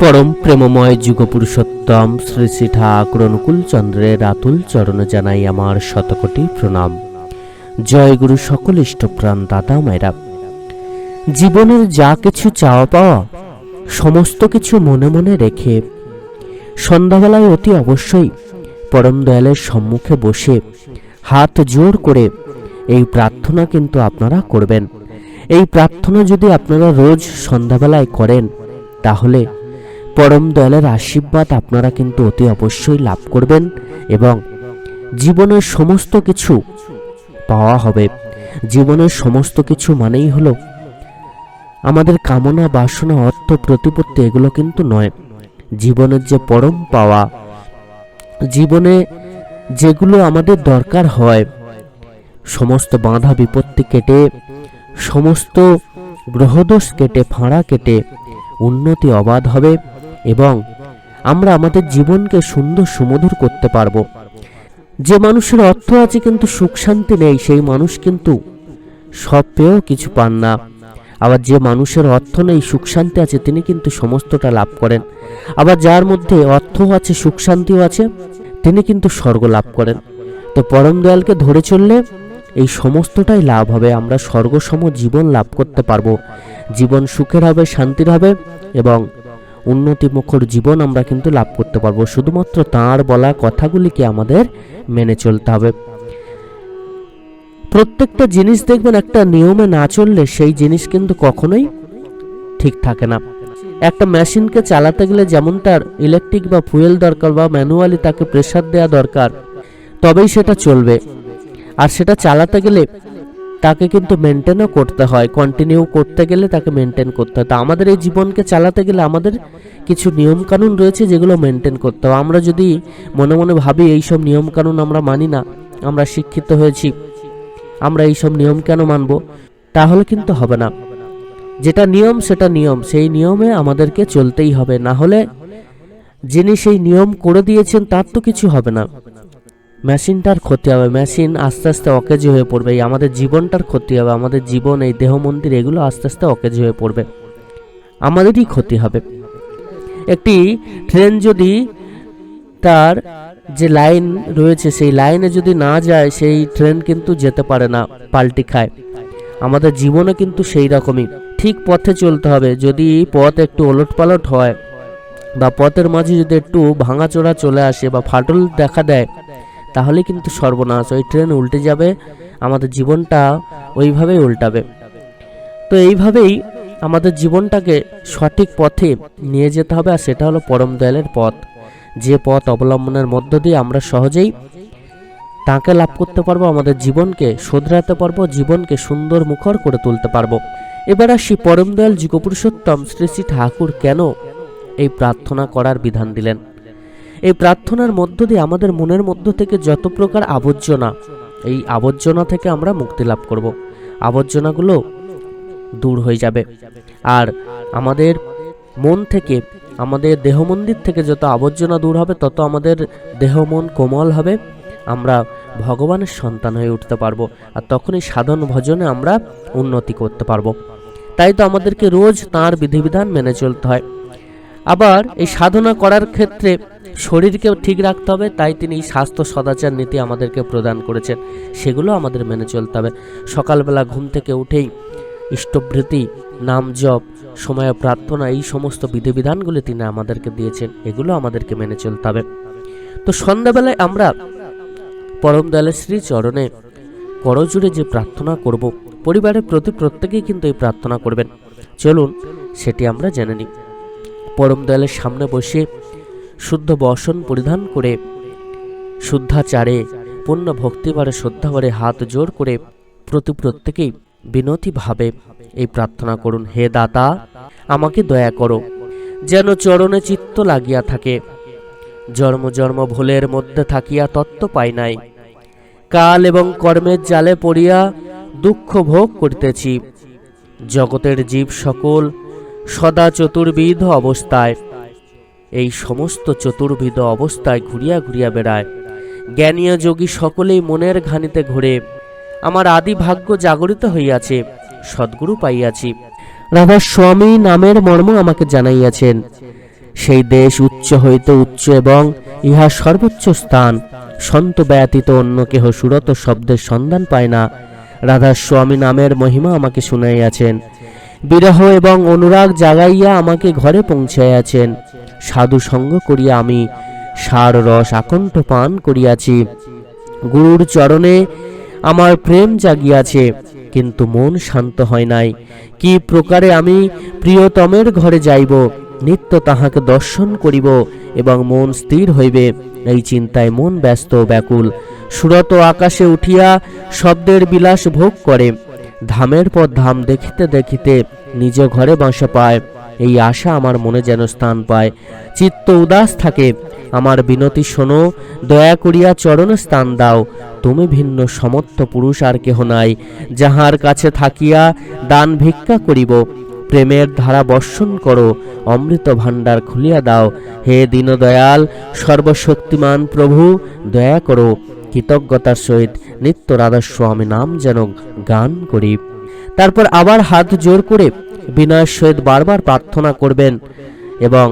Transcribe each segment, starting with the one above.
পরম প্রেমময় যুগপুরুষোত্তম শ্রী শ্রী ঠাকুর অনুকূল চন্দ্রের রাতুল চরণে জানাই আমার শতকোটি প্রণাম। জয় গুরু সকল ইষ্টপ্রাণ দাদা মায়েরা। জীবনের যা কিছু চাওয়া পাওয়া, সমস্ত কিছু মনে মনে রেখে, সন্ধ্যাবেলায় অতি অবশ্যই পরম দয়ালের সম্মুখে বসে হাত জোর করে এই প্রার্থনা কিন্তু আপনারা করবেন। এই প্রার্থনা যদি আপনারা রোজ সন্ধ্যাবেলায় করেন, তাহলে পরম দয়ালের আশীর্বাদ আপনারা কিন্তু অতি অবশ্যই লাভ করবেন এবং জীবনের সমস্ত কিছু পাওয়া হবে। জীবনের সমস্ত কিছু মানেই হলো আমাদের কামনা, বাসনা, অর্থ, প্রতিপত্তি এগুলো কিন্তু নয়। জীবনের যে পরম পাওয়া, জীবনে যেগুলো আমাদের দরকার হয়, সমস্ত বাধা, বিপত্তি কেটে, সমস্ত গ্রহদোষ কেটে, ফাঁড়া কেটে, উন্নতি, অবাধ হবে। এবং আমরা আমাদের জীবনকে সুন্দর সুমধুর করতে পারব। যে মানুষের অর্থ আছে কিন্তু সুখ শান্তি নেই, সেই মানুষ কিন্তু সব পেয়েও কিছু পান না। আবার যে মানুষের অর্থ নেই, সুখ শান্তি আছে, তিনি কিন্তু সমস্তটা লাভ করেন। আবার যার মধ্যে অর্থ আছে, সুখ শান্তিও আছে, তিনি কিন্তু স্বর্গ লাভ করেন। তো পরম দয়ালকে ধরে চললে এই সমস্তটাই লাভ হবে। আমরা স্বর্গসম জীবন লাভ করতে পারব। জীবন সুখের হবে, শান্তির হবে এবং উন্নতিমুখর জীবন আমরা কিন্তু লাভ করতে পারব। শুধুমাত্র তাঁর বলা কথাগুলিকে আমাদের মেনে চলতে হবে। প্রত্যেকটা জিনিস দেখবেন একটা নিয়মে না চললে সেই জিনিস কিন্তু কখনোই ঠিক থাকে না। একটা মেশিনকে চালাতে গেলে যেমন তার ইলেকট্রিক বা ফুয়েল দরকার বা ম্যানুয়ালি তাকে প্রেসার দেওয়া দরকার, তবেই সেটা চলবে। আর সেটা চালাতে গেলে তাকে কিন্তু মেনটেনও করতে হয় কন্টিনিউ করতে গেলে তাকে মেনটেন করতে হয়। তো আমাদের এই জীবনকে চালাতে গেলে আমাদের কিছু নিয়মকানুন রয়েছে যেগুলো মেনটেন করতে হবে আমরা যদি মনে মনে ভাবি এইসব নিয়মকানুন আমরা মানি না, আমরা শিক্ষিত হয়েছি, আমরা এইসব নিয়ম কেন মানব, তাহলে কিন্তু হবে না। যেটা নিয়ম সেটা নিয়ম, সেই নিয়মে আমাদেরকে চলতেই হবে। না হলে যিনি সেই নিয়ম করে দিয়েছেন তার তো কিছু হবে না। মেশিনটার ক্ষতি হবে, মেশিন আস্তে আস্তে অকেজি হয়ে পড়বে, এই আমাদের জীবনটার ক্ষতি হবে, আমাদের জীবন, এই দেহ মন্দির, এগুলো আস্তে আস্তে অকেজি হয়ে পড়বে, আমাদেরই ক্ষতি হবে। একটি ট্রেন যদি তার যে লাইন রয়েছে, সেই লাইনে যদি না যায়, সেই ট্রেন কিন্তু যেতে পারে না, পাল্টি খায়। আমাদের জীবনে কিন্তু সেই রকমই। ঠিক পথে চলতে হবে, যদি পথ একটু ওলট পালট হয় বা পথের মাঝে যদি একটু ভাঙাচোরা চলে আসে বা ফাটল দেখা দেয় তাহলে কিন্তু সর্বনাশ, ওই ট্রেন উল্টে যাবে, আমাদের জীবনটা ওইভাবেই উল্টাবে। তো এইভাবেই আমাদের জীবনটাকে সঠিক পথে নিয়ে যেতে হবে, আর সেটা হলো পরম দয়ালের পথ। যে পথ অবলম্বনের মধ্য দিয়ে আমরা সহজেই তাকে লাভ করতে পারব, আমাদের জীবনকে শোধরাতে পারব, জীবনকে সুন্দর মুখর করে তুলতে পারব। এবার আসি পরম দয়াল যুগপুরুষোত্তম শ্রী শ্রী ঠাকুর কেন এই প্রার্থনা করার বিধান দিলেন। এই প্রার্থনার মধ্য দিয়ে আমাদের মনের মধ্য থেকে যত প্রকার আবর্জনা, এই আবর্জনা থেকে আমরা মুক্তি লাভ করব। আবর্জনাগুলো দূর হয়ে যাবে। আর আমাদের মন থেকে, আমাদের দেহ মন্দির থেকে যত আবর্জনা দূর হবে, তত আমাদের দেহ মন কোমল হবে। আমরা ভগবানের সন্তান হয়ে উঠতে পারব আর তখনই সাধন ভজনে আমরা উন্নতি করতে পারব। তাই তো আমাদেরকে রোজ তাঁর বিধিবিধান মেনে চলতে হয়। আবার এই সাধনা করার ক্ষেত্রে শরীরকেও ঠিক রাখতে হবে, তাই তিনি স্বাস্থ্য সদাচার নীতি আমাদেরকে প্রদান করেছেন। সেগুলো আমাদের মেনে চলতে হবে। সকালবেলা ঘুম থেকে উঠেই ইষ্টভৃতি, নাম জপ, সময় প্রার্থনা, এই সমস্ত বিধিবিধানগুলি তিনি আমাদেরকে দিয়েছেন। এগুলো আমাদেরকে মেনে চলতে হবে। তো সন্ধ্যাবেলায় আমরা পরম দয়ালের শ্রী চরণে করজুড়ে যে প্রার্থনা করব, পরিবারের প্রতি প্রত্যেকেই কিন্তু এই প্রার্থনা করবেন। চলুন, সেটি আমরা জেনে নিই। পরম দয়ালের সামনে বসে শুদ্ধ বসন পরিধান করে শুদ্ধাচারে, পূর্ণ ভক্তিবারে শ্রদ্ধাবারে হাত জোর করে প্রতি প্রত্যেকেই বিনতিভাবে এই প্রার্থনা করুন, হে দাতা, আমাকে দয়া করো, যেন চরণে চিত্ত লাগিয়া থাকে, জন্ম জন্ম ভুলের মধ্যে থাকিয়া তত্ত্ব পাই নাই, কাল এবং কর্মের জালে পড়িয়া দুঃখ ভোগ করিতেছি, জগতের জীব সকল সদা চতুর্বিধ অবস্থায়। এই সমস্ত চতুর্বিধ অবস্থায় ঘুরিয়া ঘুরিয়া বেড়ায়। জ্ঞানীয় যোগী সকলেই মনের ঘানিতে ঘুরে। আমার আদি ভাগ্য জাগরিত হইয়াছে, সদ্গুরু পাইয়াছি। রাধা স্বামী নামের মর্ম আমাকে জানাইয়াছেন। সেই দেশ উচ্চ হইতে উচ্চ এবং ইহা সর্বোচ্চ স্থান। সন্ত ব্যতীত অন্য কেহ সুরত শব্দের সন্ধান পায় না। রাধা স্বামী নামের মহিমা আমাকে শুনাইয়াছেন। বিরহ এবং অনুরাগ জাগাইয়া আমাকে ঘরে পৌঁছাইয়াছেন। সাধু সঙ্গ করিয়া আমি সার রস আকণ্ঠ পান করিয়াছি। গুরুর চরণে আমার প্রেম জাগিয়াছে, কিন্তু মন শান্ত হয় নাই। কি প্রকারে আমি প্রিয়তমের ঘরে যাইব, নিত্য তাহাকে দর্শন করিব এবং মন স্থির হইবে, এই চিন্তায় মন ব্যস্ত ব্যাকুল। সুরত আকাশে উঠিয়া শব্দের বিলাস ভোগ করে। ধামের পর ধাম দেখিতে দেখিতে নিজ ঘরে বাসা পায়। এই আশা আমার মনে যেন স্থান পায়। চিত্ত উদাস থাকে। আমার বিনতি শোনো, দয়া করিয়া চরণ স্থান দাও। তুমি ভিন্ন সমর্থ পুরুষ আর কেহ নাই। যাহার কাছে থাকিয়া দান ভিক্ষা করিব, প্রেমের ধারা বর্ষণ করো, অমৃত ভাণ্ডার খুলিয়া দাও। হে দীনদয়াল, সর্বশক্তিমান প্রভু, দয়া করো। কৃতজ্ঞতার সহিত নিত্য রাধা স্বামী নাম যেন গান করি। তারপর আবার হাত জোর করে বিনয়ের সহিত বারবার প্রার্থনা করবেন এবং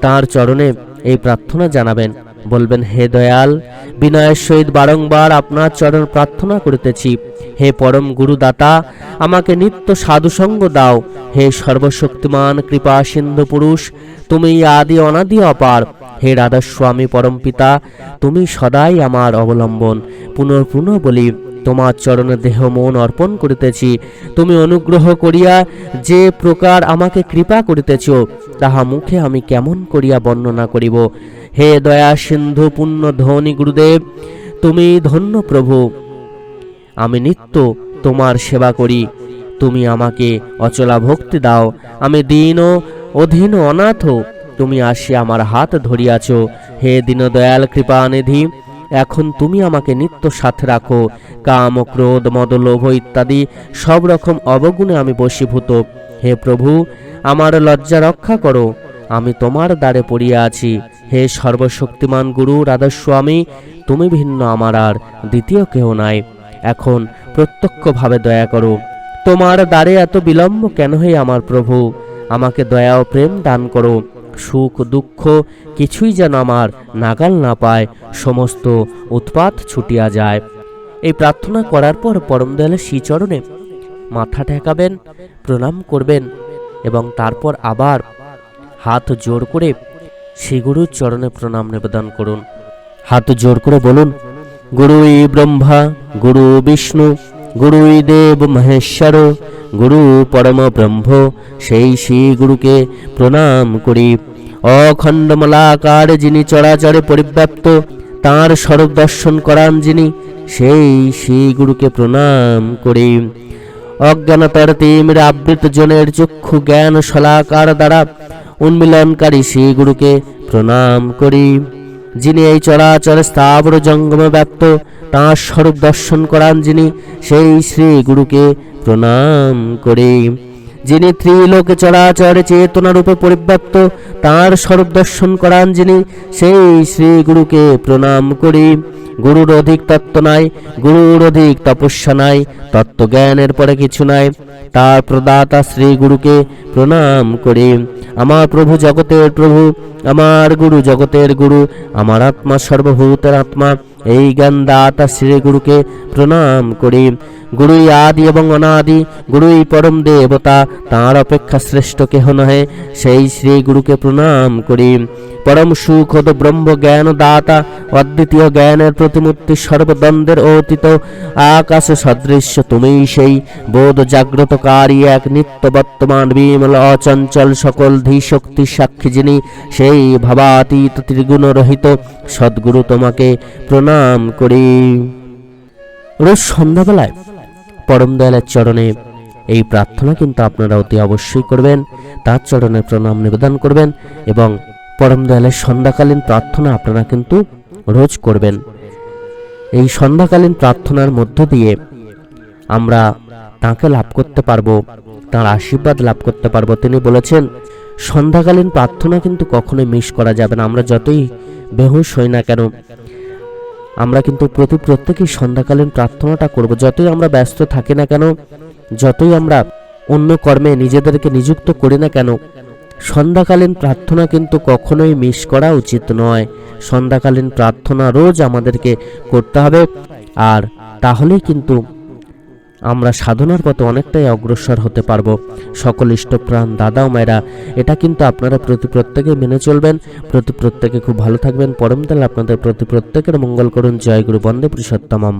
তার চরণে এই প্রার্থনা জানাবেন। বলবেন, হে দয়াল, বিনয়ের সহিত বারংবার আপনার চরণ প্রার্থনা করিতেছি। হে পরম গুরুদাতা, আমাকে নিত্য সাধুসঙ্গ দাও। হে সর্বশক্তিমান কৃপা সিন্ধু পুরুষ, তুমি আদি অনাদি অপার। হে রাধাস্বামী পরম পিতা, তুমি সদাই আমার অবলম্বন। পুনঃপুনঃ বলি, তোমার চরণে দেহ মন অর্পণ করিতেছি। তুমি অনুগ্রহ করিয়া যে প্রকার আমাকে কৃপা করিতেছ, তাহা মুখে আমি কেমন করিয়া বর্ণনা করিব? হে দয়া সিন্ধু পুণ্য ধনী গুরুদেব, তুমি ধন্য প্রভু। আমি নিত্য তোমার সেবা করি, তুমি আমাকে অচলা ভক্তি দাও। আমি দীন অধীন অনাথ, তুমি আসি আমার হাত ধরিয়াছ। হে দীনদয়াল কৃপানিধি, এখন তুমি আমাকে নিত্য সাথে রাখো। কাম, ক্রোধ, মদ, লোভ ইত্যাদি সব রকম অবগুণে আমি বশীভূত। হে প্রভু, আমার লজ্জা রক্ষা করো। আমি তোমার দ্বারে পড়িয়া আছি। হে সর্বশক্তিমান গুরু রাধাস্বামী, তুমি ভিন্ন আমার আর দ্বিতীয় কেহ নাই। এখন প্রত্যক্ষভাবে দয়া করো। তোমার দ্বারে এত বিলম্ব কেন হে আমার প্রভু? আমাকে দয়া ও প্রেম দান করো। সুখ, দুঃখ কিছুই যেন আমার নাগাল না পায়। সমস্ত উৎপাত ছুটিয়া যায়। এই প্রার্থনা করার পর পরম দয়ালের শ্রীচরণে মাথা ঠেকাবেন, প্রণাম করবেন এবং তারপর আবার হাত জোর করে শ্রী গুরুর চরণে প্রণাম নিবেদন করুন। হাত জোর করে বলুন গুরুই ব্রহ্মা, গুরু বিষ্ণু গুরুই দেব মহেশ্বর, গুরু পরম ব্রহ্ম, সেই শ্রী গুরুকে প্রণাম করি। অখণ্ডমলাকার যিনি চরাচরে পরিব্যাপ্ত, তাঁর স্বরূপ দর্শন করান যিনি, সেই শ্রী গুরুকে প্রণাম করি। অজ্ঞানতার তিমির আবৃত জনের চক্ষু জ্ঞান শলাকার দ্বারা উন্মিলনকারী শ্রী গুরুকে প্রণাম করি। যিনি এই চরাচর স্থাবর জঙ্গম ব্যাপ্ত, তাঁর স্বরূপ দর্শন করান যিনি, সেই শ্রী গুরুকে প্রণাম করি। যিনি ত্রিলোকে চরাচরে চেতনা রূপে পরিব্যাপ্ত, তাঁর স্বরূপ দর্শন করান যিনি, সেই শ্রী গুরুকে প্রণাম করি। গুরুর অধিক তত্ত্ব নাই, গুরুর অধিক তপস্যা নাই, তত্ত্বজ্ঞানের পরে কিছু নাই। তার প্রদাতা শ্রী গুরুকে প্রণাম করি। আমার প্রভু জগতের প্রভু, আমার গুরু জগতের গুরু, আমার আত্মা সর্বভূতের আত্মা, এই জ্ঞান দাতা শ্রী গুরুকে প্রণাম করি। গুরুই আদি এবং অনাদি, গুরুই পরম দেবতা, তাঁর অপেক্ষা শ্রেষ্ঠ কেহ নহে, সেই শ্রী গুরুকে প্রণাম করি। পরম সুখ ও ব্রহ্ম জ্ঞান দাতা, অদ্বিতীয় জ্ঞানের প্রতিমূর্তি সর্বদ্বন্দ্বের অতীত, আকাশ সদৃশ্য তুমিই সেই, বোধ জাগ্রতকারী এক নিত্য বর্তমান বিমল অচঞ্চল সকল ধী সাক্ষী যিনি সেই ভাবাতীত ত্রিগুণ রহিত সদ্গুরু তোমাকে প্রণাম করি। রোজ সন্ধ্যাবেলায় পরম দয়ালের চরণে এই প্রার্থনা কিন্তু আপনারা অতি অবশ্যই করবেন। তার চরণে প্রণাম, নিবেদন করবেন এবং পরম দয়ালের সন্ধ্যাকালীন প্রার্থনা আপনারা কিন্তু রোজ করবেন। এই সন্ধ্যাকালীন প্রার্থনার মধ্য দিয়ে আমরা তাকে লাভ করতে পারব, তার আশীর্বাদ লাভ করতে পারব। তিনি বলেছেন, সন্ধ্যাকালীন প্রার্থনা কিন্তু কখনোই মিস করা যাবে না। আমরা যতই বেহুশ হই না কেন আমরা কিন্তু প্রতি প্রত্যেকেই সন্ধ্যাকালীন প্রার্থনাটা করব। যতই আমরা ব্যস্ত থাকি না কেন, যতই আমরা অন্য কর্মে নিজেদেরকে নিযুক্ত করি না কেন, সন্ধ্যাকালীন প্রার্থনা কিন্তু কখনোই মিস করা উচিত নয়। সন্ধ্যাকালীন প্রার্থনা রোজ আমাদেরকে করতে হবে। আর তাহলেই কিন্তু আমরা সাধনার পথে অনেকটাই অগ্রসর হতে পারব। সকল ইষ্টপ্রাণ দাদা ও মায়েরা, এটা কিন্তু আপনারা প্রতি প্রত্যেকে মেনে চলবেন। প্রতি প্রত্যেকে খুব ভালো থাকবেন। পরমতাল আপনাদের প্রতি প্রত্যেকের মঙ্গল করুন। জয় গুরু বন্দে পুরুষোত্তমম।